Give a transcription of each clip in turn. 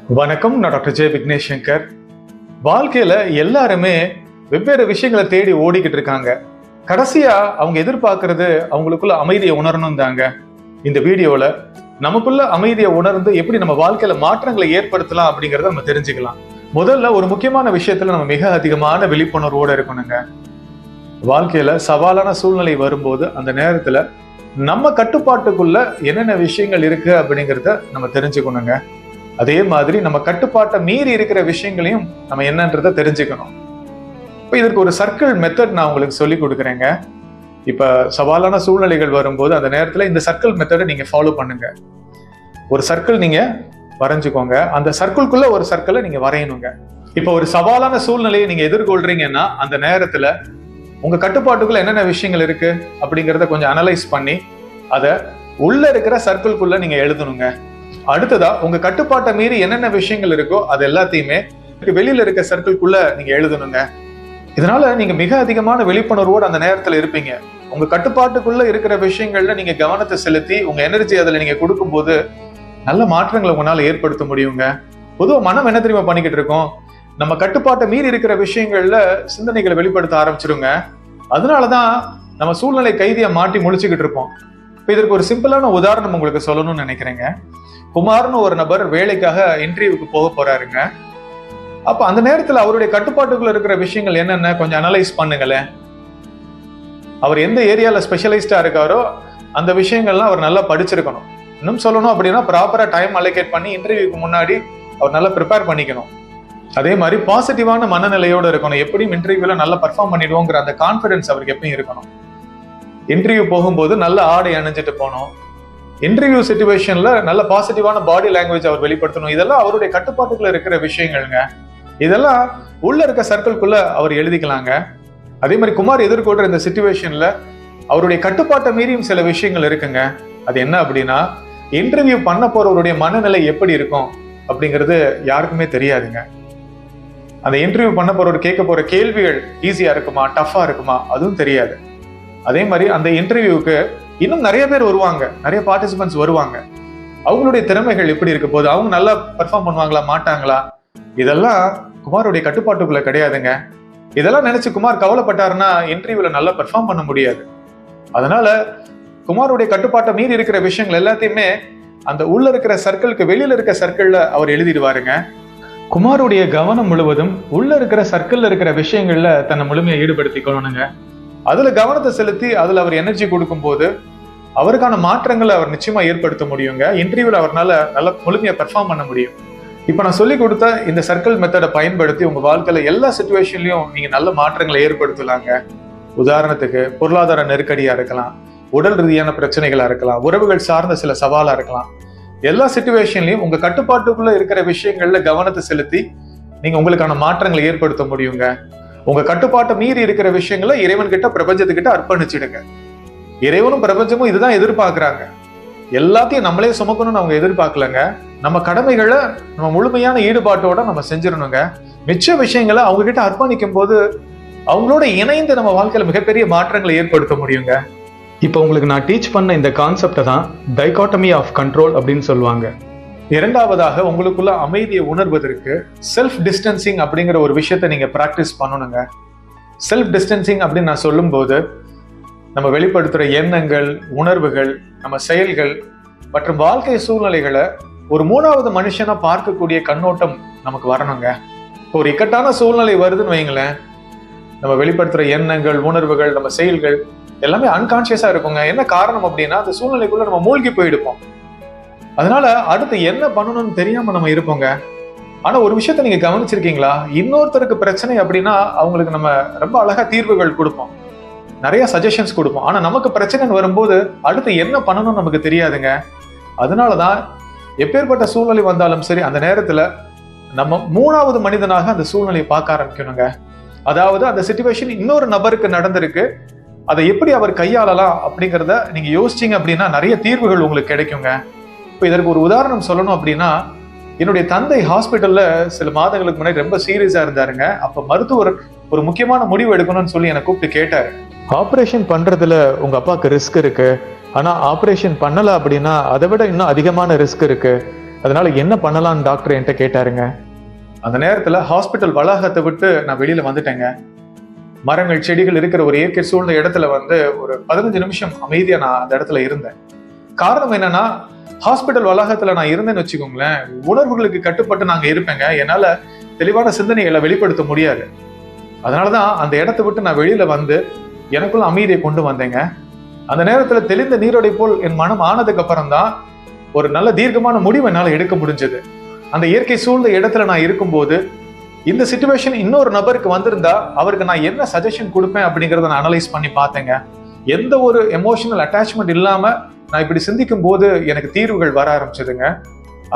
வணக்கம் நான் டாக்டர் ஜெய விக்னேஷ் சங்கர் வாழ்க்கையில எல்லாருமே வெவ்வேறு விஷயங்களை தேடி ஓடிக்கிட்டு இருக்காங்க. கடைசியா அவங்க எதிர்பார்க்கறது அவங்களுக்குள்ள அமைதியை உணரணும் தாங்க. இந்த வீடியோவில் நமக்குள்ள அமைதியை உணர்ந்து எப்படி நம்ம வாழ்க்கையில மாற்றங்களை ஏற்படுத்தலாம் அப்படிங்கிறத நம்ம தெரிஞ்சுக்கலாம். முதல்ல ஒரு முக்கியமான விஷயத்துல நம்ம மிக அதிகமான விழிப்புணர்வோட இருக்கணுங்க. வாழ்க்கையில சவாலான சூழ்நிலை வரும்போது அந்த நேரத்துல நம்ம கட்டுப்பாட்டுக்குள்ள என்னென்ன விஷயங்கள் இருக்கு அப்படிங்கிறத நம்ம தெரிஞ்சுக்கணுங்க. அதே மாதிரி நம்ம கட்டுப்பாட்டை மீறி இருக்கிற விஷயங்களையும் நம்ம என்னன்றதை தெரிஞ்சுக்கணும். இப்போ இதற்கு ஒரு சர்க்கிள் மெத்தட் நான் உங்களுக்கு சொல்லி கொடுக்குறேங்க. இப்போ சவாலான சூழ்நிலைகள் வரும்போது அந்த நேரத்தில் இந்த சர்க்கிள் மெத்தடை நீங்கள் ஃபாலோ பண்ணுங்க. ஒரு சர்க்கிள் நீங்கள் வரைஞ்சுக்கோங்க. அந்த சர்க்கிள்குள்ள ஒரு சர்க்கிளை நீங்கள் வரையணுங்க. இப்போ ஒரு சவாலான சூழ்நிலையை நீங்கள் எதிர்கொள்றீங்கன்னா அந்த நேரத்தில் உங்கள் கட்டுப்பாட்டுக்குள்ள என்னென்ன விஷயங்கள் இருக்குது அப்படிங்கிறத கொஞ்சம் அனலைஸ் பண்ணி அதை உள்ள இருக்கிற சர்க்கிள்குள்ள நீங்கள் எழுதணுங்க. அடுத்ததா உங்க கட்டுப்பாட்டை மீறி என்னென்ன விஷயங்கள் இருக்கோ அது எல்லாத்தையுமே வெளியில இருக்க சர்க்கிள்குள்ள நீங்க எழுதணுங்க. இதனால நீங்க மிக அதிகமான விழிப்புணர்வோடு அந்த நேரத்துல இருப்பீங்க. உங்க கட்டுப்பாட்டுக்குள்ள இருக்கிற விஷயங்கள்ல நீங்க கவனத்தை செலுத்தி உங்க எனர்ஜி அதுல நீங்க கொடுக்கும்போது நல்ல மாற்றங்களை உங்களால ஏற்படுத்த முடியுங்க. பொதுவாக மனம் என்ன தெரியுமா பண்ணிக்கிட்டு இருக்கோம்? நம்ம கட்டுப்பாட்டை மீறி இருக்கிற விஷயங்கள்ல சிந்தனைகளை வெளிப்படுத்த ஆரம்பிச்சிருங்க. அதனாலதான் நம்ம சூழ்நிலை கைதியை மாட்டி முழிச்சுக்கிட்டு இருப்போம். இப்போ இதற்கு ஒரு சிம்பிளான உதாரணம் உங்களுக்கு சொல்லணும்னு நினைக்கிறேங்க. குமார்னு ஒரு நபர் வேலைக்காக இன்டர்வியூக்கு போக போறாருங்க. அப்ப அந்த நேரத்துல அவருடைய கட்டுப்பாட்டுக்குள்ள இருக்கிற விஷயங்கள் என்னென்ன? கொஞ்சம் அனலைஸ் பண்ணுங்களேன். அவர் எந்த ஏரியால ஸ்பெஷலிஸ்டா இருக்காரோ அந்த விஷயங்கள்லாம் அவர் நல்லா படிச்சிருக்கணும். இன்னும் சொல்லணும் அப்படின்னா ப்ராப்பரா டைம் அலோகேட் பண்ணி இன்டர்வியூக்கு முன்னாடி அவர் நல்லா ப்ரிப்பேர் பண்ணிக்கணும். அதே மாதிரி பாசிட்டிவான மனநிலையோடு இருக்கணும். எப்படியும் இன்டர்வியூல நல்லா பர்ஃபார்ம் பண்ணிடுவோங்கிற அந்த கான்ஃபிடன்ஸ் அவருக்கு எப்பயும் இருக்கணும். இன்டர்வியூ போகும்போது நல்ல ஆடை அணிஞ்சிட்டு போகணும். இன்டர்வியூ சுச்சுவேஷன்ல நல்ல பாசிட்டிவான பாடி லாங்குவேஜ் அவர் வெளிப்படுத்தணும். இதெல்லாம் அவருடைய கட்டுப்பாட்டுக்குள்ள இருக்கிற விஷயங்கள்ங்க. இதெல்லாம் உள்ள இருக்க சர்க்கிள்குள்ள அவர் எழுதிக்கலாங்க. அதே மாதிரி குமார் எதிர்கொள்ற இந்த சுச்சுவேஷன்ல அவருடைய கட்டுப்பாட்டை மீறியும் சில விஷயங்கள் இருக்குங்க. அது என்ன அப்படின்னா இன்டர்வியூ பண்ண போறவருடைய மனநிலை எப்படி இருக்கும் அப்படிங்கிறது யாருக்குமே தெரியாதுங்க. அந்த இன்டர்வியூ பண்ண போறவர் கேட்க போற கேள்விகள் ஈஸியா இருக்குமா டஃபா இருக்குமா அதுவும் தெரியாது. அதே மாதிரி அந்த இன்டர்வியூவுக்கு இன்னும் நிறைய பேர் வருவாங்க. நிறைய பார்ட்டிசிபென்ட்ஸ் வருவாங்க. அவங்களுடைய திறமைகள் எப்படி இருக்க போகுது? அவங்க நல்லா பெர்ஃபார்ம் பண்ணுவாங்களா? மாட்டாங்களா? இதெல்லாம் குமாருடைய கட்டுப்பாட்டுக்குள்ள கிடையாதுங்க. இதெல்லாம் நினைச்சு குமார் கவலைப்பட்டாருன்னா இன்டர்வியூல நல்லா பெர்ஃபார்ம் பண்ண முடியாது. அதனால குமாருடைய கட்டுப்பாட்டை மீறி இருக்கிற விஷயங்கள் எல்லாத்தையுமே அந்த உள்ள இருக்கிற சர்க்கிளுக்கு வெளியில இருக்க சர்க்கிள்ல அவர் எழுதிடுவாருங்க. குமாருடைய கவனம் முழுவதும் உள்ள இருக்கிற சர்க்கிள்ல இருக்கிற விஷயங்கள்ல தன்னை முழுமையை ஈடுபடுத்திக்கணுங்க அதுல கவனத்தை செலுத்தி அதுல அவர் எனர்ஜி கொடுக்கும்போது அவருக்கான மாற்றங்களை அவர் நிச்சயமா ஏற்படுத்த முடியுங்க. இன்டர்வியூல அவர்னால நல்லா முழுமையா பெர்ஃபார்ம் பண்ண முடியும். இப்போ நான் சொல்லி கொடுத்த இந்த சர்க்கிள் மெத்தடை பயன்படுத்தி உங்க வாழ்க்கையில எல்லா சுச்சுவேஷன்லயும் நீங்க நல்ல மாற்றங்களை ஏற்படுத்தலாங்க. உதாரணத்துக்கு பொருளாதார நெருக்கடியா இருக்கலாம் உடல் ரீதியான பிரச்சனைகளா இருக்கலாம் உறவுகள் சார்ந்த சில சவாலா இருக்கலாம். எல்லா சுச்சுவேஷன்லயும் உங்க கட்டுப்பாட்டுக்குள்ள இருக்கிற விஷயங்கள்ல கவனத்தை செலுத்தி நீங்க உங்களுக்கான மாற்றங்களை ஏற்படுத்த முடியுங்க. உங்க கட்டுப்பாட்டை மீறி இருக்கிற விஷயங்களை இறைவன் கிட்ட பிரபஞ்சத்துக்கிட்ட அர்ப்பணிச்சிடுங்க. இறைவனும் பிரபஞ்சமும் இதுதான் எதிர்பார்க்குறாங்க. எல்லாத்தையும் நம்மளே சுமக்கணும்னு அவங்க எதிர்பார்க்கலங்க. நம்ம கடமைகளை நம்ம முழுமையான ஈடுபாட்டோட நம்ம செஞ்சிடணுங்க. மிச்ச விஷயங்களை அவங்க கிட்ட அர்ப்பணிக்கும் போது அவங்களோட இணைந்து நம்ம வாழ்க்கையில மிகப்பெரிய மாற்றங்களை ஏற்படுத்த முடியுங்க. இப்போ உங்களுக்கு நான் டீச் பண்ண இந்த கான்செப்டை தான் டைகாட்டமி ஆஃப் கண்ட்ரோல் அப்படின்னு சொல்லுவாங்க. இரண்டாவதாக உங்களுக்குள்ள அமைதியை உணர்வதற்கு செல்ஃப் டிஸ்டன்சிங் அப்படிங்கிற ஒரு விஷயத்தை நீங்க ப்ராக்டிஸ் பண்ணணுங்க. செல்ஃப் டிஸ்டன்சிங் அப்படின்னு நான் சொல்லும்போது நம்ம வெளிப்படுத்துகிற எண்ணங்கள் உணர்வுகள் நம்ம செயல்கள் மற்றும் வாழ்க்கை சூழ்நிலைகளை ஒரு மூணாவது மனுஷனா பார்க்கக்கூடிய கண்ணோட்டம் நமக்கு வரணுங்க. இப்போ ஒரு இக்கட்டான சூழ்நிலை வருதுன்னு வைங்களேன். நம்ம வெளிப்படுத்துகிற எண்ணங்கள் உணர்வுகள் நம்ம செயல்கள் எல்லாமே அன்கான்ஷியஸாக இருக்குங்க. என்ன காரணம் அப்படின்னா அந்த சூழ்நிலைக்குள்ள நம்ம மூழ்கி போயிடுப்போம். அதனால அடுத்து என்ன பண்ணணும்னு தெரியாம நம்ம இருப்போங்க. ஆனா ஒரு விஷயத்த நீங்க கவனிச்சிருக்கீங்களா? இன்னொருத்தருக்கு பிரச்சனை அப்படின்னா அவங்களுக்கு நம்ம ரொம்ப அழகா தீர்வுகள் கொடுப்போம். நிறைய சஜஷன்ஸ் கொடுப்போம். ஆனா நமக்கு பிரச்சனைன்னு வரும்போது அடுத்து என்ன பண்ணணும்னு நமக்கு தெரியாதுங்க. அதனாலதான் எப்பேற்பட்ட சூழ்நிலை வந்தாலும் சரி அந்த நேரத்துல நம்ம மூணாவது மனிதனாக அந்த சூழ்நிலையை பார்க்க ஆரம்பிக்கணுங்க. அதாவது அந்த சுச்சுவேஷன் இன்னொரு நபருக்கு நடந்திருக்கு. அதை எப்படி அவர் கையாளலாம் அப்படிங்கிறத நீங்க யோசிச்சீங்க அப்படின்னா நிறைய தீர்வுகள் உங்களுக்கு கிடைக்குங்க. இப்போ இதற்கு ஒரு உதாரணம் சொல்லணும் அப்படின்னா என்னுடைய தந்தை ஹாஸ்பிட்டல்ல சில மாதங்களுக்கு முன்னாடி ரொம்ப சீரியஸா இருந்தாருங்க. அப்ப மருத்துவர் ஒரு முக்கியமான முடிவு எடுக்கணும்னு சொல்லி என்னை கூப்பிட்டு கேட்டாரு. ஆப்ரேஷன் பண்றதுல உங்க அப்பாவுக்கு ரிஸ்க் இருக்கு. ஆனா ஆப்ரேஷன் பண்ணல அப்படின்னா அதை விட இன்னும் அதிகமான ரிஸ்க் இருக்கு. அதனால என்ன பண்ணலாம்னு டாக்டர் என்கிட்ட கேட்டாருங்க. அந்த நேரத்துல ஹாஸ்பிட்டல் வளாகத்தை விட்டு நான் வெளியில வந்துட்டேங்க. மரங்கள் செடிகள் இருக்கிற ஒரு இயற்கை சூழ்ந்த இடத்துல வந்து ஒரு பதினஞ்சு நிமிஷம் அமைதியா நான் அந்த இடத்துல இருந்தேன். காரணம் என்னன்னா ஹாஸ்பிட்டல் வளாகத்துல நான் இருந்தேன்னு வச்சுக்கோங்களேன் உணர்வுகளுக்கு கட்டுப்பட்டு நாங்க இருப்பேங்க. என்னால தெளிவான சிந்தனைகளை வெளிப்படுத்த முடியாது. அதனாலதான் அந்த இடத்த விட்டு நான் வெளியில வந்து எனக்குள்ள அமைதியை கொண்டு வந்தேங்க. அந்த நேரத்துல தெளிந்த நீரோடை போல் என் மனம் ஆனதுக்கு அப்புறம் தான் ஒரு நல்ல தீர்க்கமான முடிவு என்னால் எடுக்க முடிஞ்சது. அந்த இயற்கை சூழ்ந்த இடத்துல நான் இருக்கும்போது இந்த சுச்சுவேஷன் இன்னொரு நபருக்கு வந்திருந்தா அவருக்கு நான் என்ன சஜஷன் கொடுப்பேன் அப்படிங்கிறத நான் அனலைஸ் பண்ணி பார்த்தேங்க. எந்த ஒரு எமோஷனல் அட்டாச்மெண்ட் இல்லாமல் நான் இப்படி சிந்திக்கும் போது எனக்கு தீர்வுகள் வர ஆரம்பிச்சதுங்க.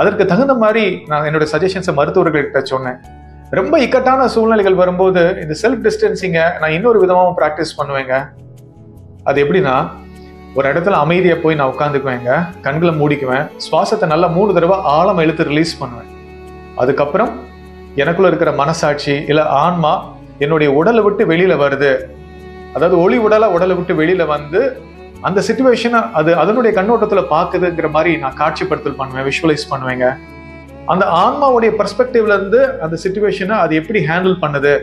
அதற்கு தகுந்த மாதிரி நான் என்னோட சஜஷன்ஸை மருத்துவர்கள்கிட்ட சொன்னேன். ரொம்ப இக்கட்டான சூழ்நிலைகள் வரும்போது இந்த செல்ஃப் டிஸ்டன்சிங்கை நான் இன்னொரு விதமாகவும் ப்ராக்டிஸ் பண்ணுவேங்க. அது எப்படின்னா ஒரு இடத்துல அமைதியாக போய் நான் உட்காந்துக்குவேங்க. கண்களை மூடிக்குவேன். சுவாசத்தை நல்லா மூணு தடவை ஆழம் இழுத்து ரிலீஸ் பண்ணுவேன். அதுக்கப்புறம் எனக்குள்ள இருக்கிற மனசாட்சி இல்லை ஆன்மா என்னுடைய உடலை விட்டு வெளியில் வருது. அதாவது ஒளி உடலாக உடலை விட்டு வெளியில் வந்து அந்த சுச்சுவேஷனை அது அதனுடைய கண்ணோட்டத்தில் பார்க்குதுங்கிற மாதிரி நான் காட்சிப்படுத்தல் பண்ணுவேன் விஷுவலைஸ் பண்ணுவேங்க. அந்த ஆன்மாவுடைய பர்ஸ்பெக்டிவ்லேருந்து அந்த சுச்சுவேஷனை அது எப்படி ஹேண்டில் பண்ணுது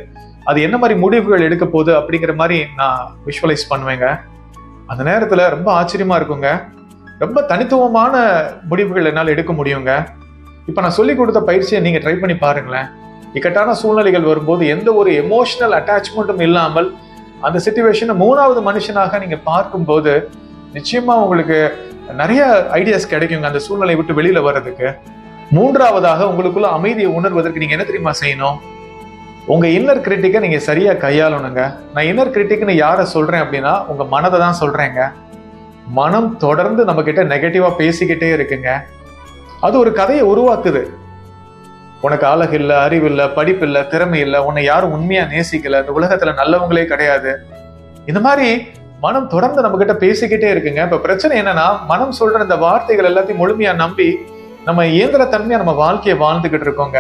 அது என்ன மாதிரி முடிவுகள் எடுக்க போகுது அப்படிங்கிற மாதிரி நான் விஷுவலைஸ் பண்ணுவேங்க. அந்த நேரத்தில் ரொம்ப ஆச்சரியமாக இருக்குங்க. ரொம்ப தனித்துவமான முடிவுகள் என்னால் எடுக்க முடியுங்க. இப்போ நான் சொல்லி கொடுத்த பயிற்சியை நீங்கள் ட்ரை பண்ணி பாருங்களேன். இக்கட்டான சூழ்நிலைகள் வரும்போது எந்த ஒரு எமோஷனல் அட்டாச்மெண்ட்டும் இல்லாமல் அந்த சுச்சுவேஷனை மூணாவது மனுஷனாக நீங்க பார்க்கும்போது நிச்சயமா உங்களுக்கு நிறைய ஐடியாஸ் கிடைக்குங்க. அந்த சூழ்நிலையை விட்டு வெளியில வர்றதுக்கு. மூன்றாவதாக உங்களுக்குள்ள அமைதியை உணர்வதற்கு நீங்க என்ன தெரியுமா செய்யணும்? உங்க இன்னர் கிரிட்டிக்கை நீங்க சரியா கையாளணுங்க. நான் இன்னர் கிரிட்டிக்னு யாரை சொல்றேன் அப்படின்னா உங்க மனதை தான் சொல்றேங்க. மனம் தொடர்ந்து நம்ம கிட்ட நெகட்டிவா பேசிக்கிட்டே இருக்குங்க. அது ஒரு கதையை உருவாக்குது. உனக்கு அழகு இல்லை அறிவு இல்லை படிப்பு இல்லை திறமை இல்லை உன்னை யாரும் உண்மையாக நேசிக்கல இந்த உலகத்தில் நல்லவங்களே கிடையாது. இந்த மாதிரி மனம் தொடர்ந்து நம்ம கிட்ட பேசிக்கிட்டே இருக்குங்க. இப்போ பிரச்சனை என்னன்னா மனம் சொல்ற இந்த வார்த்தைகள் எல்லாத்தையும் முழுமையாக நம்பி நம்ம இயந்திரத்தன்மையா நம்ம வாழ்க்கையை வாழ்ந்துகிட்டு இருக்கோங்க.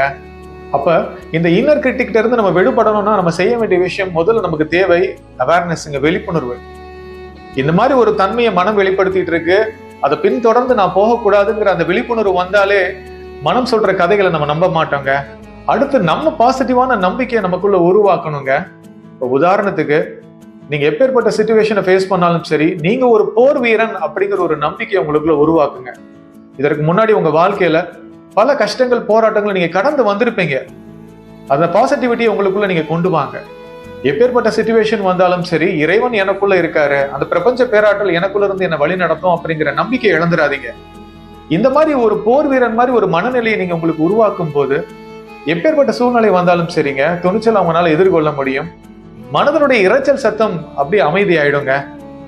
அப்ப இந்த இன்னர் கிரிட்டிக்ட இருந்து நம்ம விடுபடணும்னா நம்ம செய்ய வேண்டிய விஷயம் முதல்ல நமக்கு தேவை அவேர்னஸ்ங்க விழிப்புணர்வு. இந்த மாதிரி ஒரு தன்மையை மனம் வெளிப்படுத்திட்டு இருக்கு. அதை பின்தொடர்ந்து நான் போகக்கூடாதுங்கிற அந்த விழிப்புணர்வு வந்தாலே மனம் சொல்ற கதைகளை நம்ம நம்ப மாட்டோங்க. அடுத்து நம்ம பாசிட்டிவான நம்பிக்கையை நமக்குள்ள உருவாக்கணுங்க. இப்போ உதாரணத்துக்கு நீங்க எப்பேற்பட்ட சுச்சுவேஷனை ஃபேஸ் பண்ணாலும் சரி நீங்க ஒரு போர் வீரன் அப்படிங்கிற ஒரு நம்பிக்கையை உங்களுக்குள்ள உருவாக்குங்க. இதற்கு முன்னாடி உங்க வாழ்க்கையில பல கஷ்டங்கள் போராட்டங்களை நீங்க கடந்து வந்திருப்பீங்க. அந்த பாசிட்டிவிட்டியை உங்களுக்குள்ள நீங்க கொண்டு வாங்க. எப்பேற்பட்ட சுச்சுவேஷன் வந்தாலும் சரி இறைவன் எனக்குள்ள இருக்காரு. அந்த பிரபஞ்ச பேராற்றல் எனக்குள்ள இருந்து என்ன வழி நடத்தும் அப்படிங்கிற நம்பிக்கை இழந்துடாதீங்க. இந்த மாதிரி ஒரு போர் வீரன் மாதிரி ஒரு மனநிலையை நீங்க உங்களுக்கு உருவாக்கும் போது எப்பேற்பட்ட சூழ்நிலை வந்தாலும் சரிங்க துணிச்சல் அவங்களால எதிர்கொள்ள முடியும். மனதனுடைய இரைச்சல் சத்தம் அப்படியே அமைதி ஆயிடுங்க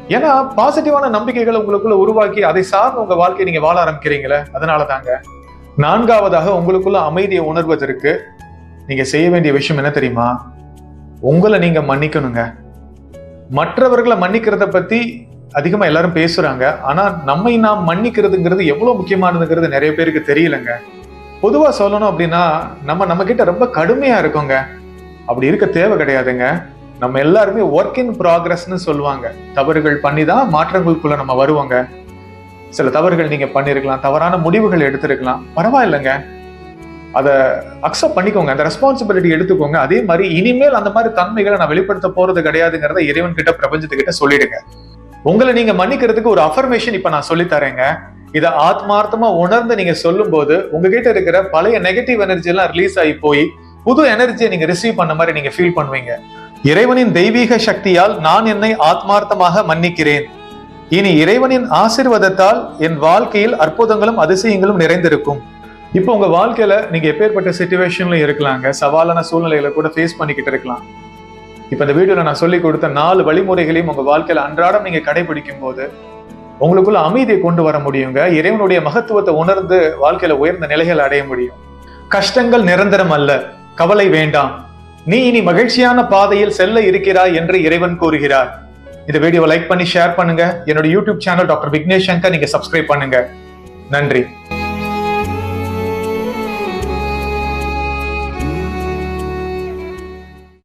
ஏன்னா பாசிட்டிவான நம்பிக்கைகளை உங்களுக்குள்ள உருவாக்கி அதை சார்ந்து உங்க வாழ்க்கையை நீங்க வாழ ஆரம்பிக்கிறீங்களே அதனால தாங்க நான்காவதாக உங்களுக்குள்ள அமைதியை உணர்வதற்கு நீங்க செய்ய வேண்டிய விஷயம் என்ன தெரியுமா? உங்களை நீங்க மன்னிக்கணுங்க. மற்றவர்களை மன்னிக்கிறத பத்தி அதிகமாக எல்லாரும் பேசுகிறாங்க ஆனால் நம்மை நாம் மன்னிக்கிறதுங்கிறது எவ்வளோ முக்கியமானதுங்கிறது நிறைய பேருக்கு தெரியலங்க. பொதுவாக சொல்லணும் அப்படின்னா நம்ம நம்மக்கிட்ட ரொம்ப கடுமையாக இருக்கோங்க. அப்படி இருக்க தேவை கிடையாதுங்க. நம்ம எல்லாருமே ஒர்க் இன் ப்ராக்ரஸ்னு சொல்லுவாங்க. தவறுகள் பண்ணி தான் மாற்றங்களுக்குள்ள நம்ம வருவோங்க. சில தவறுகள் நீங்கள் பண்ணிருக்கலாம் தவறான முடிவுகள் எடுத்திருக்கலாம். பரவாயில்லைங்க. அதை அக்செப்ட் பண்ணிக்கோங்க. அந்த ரெஸ்பான்சிபிலிட்டி எடுத்துக்கோங்க. அதே மாதிரி இனிமேல் அந்த மாதிரி தன்மைகளை நான் வெளிப்படுத்த போறது கிடையாதுங்கிறத இறைவன் கிட்ட பிரபஞ்சத்துக்கிட்ட சொல்லிடுங்க. உங்களை நீங்க மன்னிக்கிறதுக்கு ஒரு அஃபர்மேஷன் இப்ப நான் சொல்லி தரேங்க. இதை ஆத்மார்த்தமா உணர்ந்து நீங்க சொல்லும் போது உங்ககிட்ட இருக்கிற பழைய நெகட்டிவ் எனர்ஜி எல்லாம் ரிலீஸ் ஆகி போய் புது எனர்ஜியை நீங்க ரிசீவ் பண்ண மாதிரி நீங்க ஃபீல் பண்ணுவீங்க. இறைவனின் தெய்வீக சக்தியால் நான் என்னை ஆத்மார்த்தமாக மன்னிக்கிறேன். இனி இறைவனின் ஆசிர்வாதத்தால் என் வாழ்க்கையில் அற்புதங்களும் அதிசயங்களும் நிறைந்திருக்கும். இப்போ உங்க வாழ்க்கையில நீங்க எப்பேற்பட்ட சுச்சுவேஷன்ல இருக்கலாங்க? சவாலான சூழ்நிலைகளை கூட ஃபேஸ் பண்ணிக்கிட்டு இருக்கலாம். இப்போ இந்த வீடியோவில் நான் சொல்லி கொடுத்த நாலு வழிமுறைகளையும் உங்க வாழ்க்கையில அன்றாடம் நீங்கள் கடைபிடிக்கும் போது உங்களுக்குள்ள அமைதியை கொண்டு வர முடியுங்க. இறைவனுடைய மகத்துவத்தை உணர்ந்து வாழ்க்கையில உயர்ந்த நிலைகள் அடைய முடியும். கஷ்டங்கள் நிரந்தரம் அல்ல கவலை வேண்டாம். நீ இனி மகிழ்ச்சியான பாதையில் செல்ல இருக்கிறாய் என்று இறைவன் கூறுகிறார். இந்த வீடியோவை லைக் பண்ணி ஷேர் பண்ணுங்க. என்னோட YouTube channel doctor Vignesh Shankar நீங்க சப்ஸ்கிரைப் பண்ணுங்க. நன்றி.